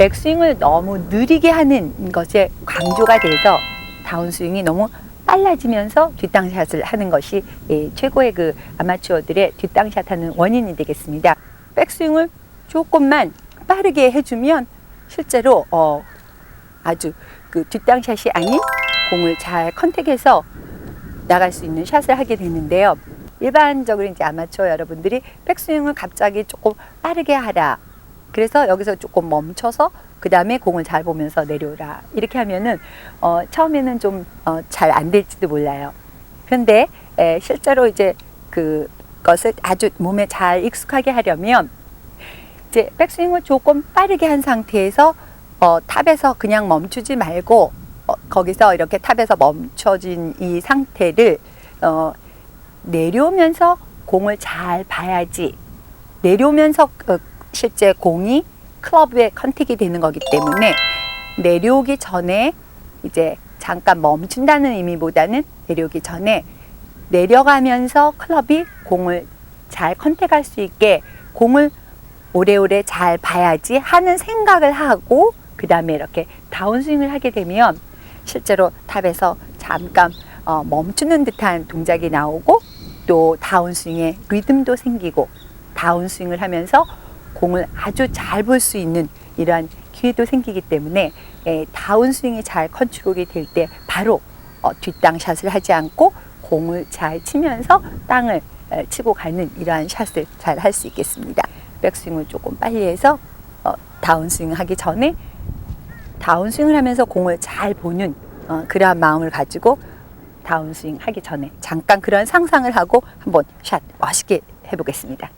백스윙을 너무 느리게 하는 것에 강조가 돼서 다운스윙이 너무 빨라지면서 뒷땅샷을 하는 것이 예, 최고의 그 아마추어들의 뒷땅샷 하는 원인이 되겠습니다. 백스윙을 조금만 빠르게 해주면 실제로 어, 아주 그 뒷땅샷이 아닌 공을 잘 컨택해서 나갈 수 있는 샷을 하게 되는데요. 일반적으로 이제 아마추어 여러분들이 백스윙을 갑자기 조금 빠르게 하라. 그래서 여기서 조금 멈춰서 그 다음에 공을 잘 보면서 내려오라. 이렇게 하면은 어, 처음에는 좀 어, 잘안 될지도 몰라요. 그런데 에, 실제로 이제 그것을 아주 몸에 잘 익숙하게 하려면 이제 백스윙을 조금 빠르게 한 상태에서 어, 탑에서 그냥 멈추지 말고 어, 거기서 이렇게 탑에서 멈춰진 이 상태를 어, 내려오면서 공을 잘 봐야지 내려오면서 어, 실제 공이 클럽에 컨택이 되는 거기 때문에 내려오기 전에 이제 잠깐 멈춘다는 의미보다는 내려오기 전에 내려가면서 클럽이 공을 잘 컨택할 수 있게 공을 오래오래 잘 봐야지 하는 생각을 하고 그 다음에 이렇게 다운스윙을 하게 되면 실제로 탑에서 잠깐 어, 멈추는 듯한 동작이 나오고 또 다운스윙의 리듬도 생기고 다운스윙을 하면서 공을 아주 잘 볼 수 있는 이러한 기회도 생기기 때문에 에, 다운스윙이 잘 컨트롤이 될 때 바로 어, 뒷땅 샷을 하지 않고 공을 잘 치면서 땅을 에, 치고 가는 이러한 샷을 잘 할 수 있겠습니다. 백스윙을 조금 빨리 해서 어, 다운스윙 하기 전에 다운스윙을 하면서 공을 잘 보는 어, 그러한 마음을 가지고 다운스윙 하기 전에 잠깐 그런 상상을 하고 한번 샷 멋있게 해보겠습니다.